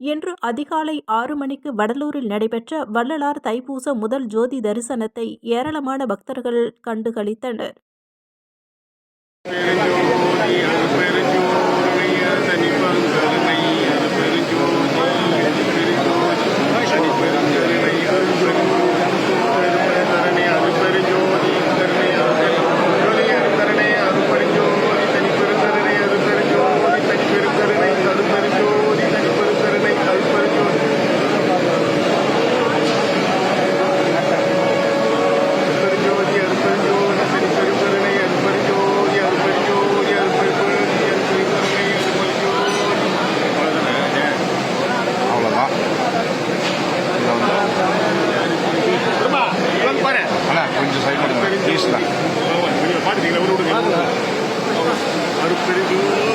இன்று அதிகாலை ஆறு மணிக்கு வடலூரில் நடைபெற்ற வள்ளலார் தைப்பூச முதல் ஜோதி தரிசனத்தை ஏராளமான பக்தர்கள் கண்டுகளித்தனர் do Pereira.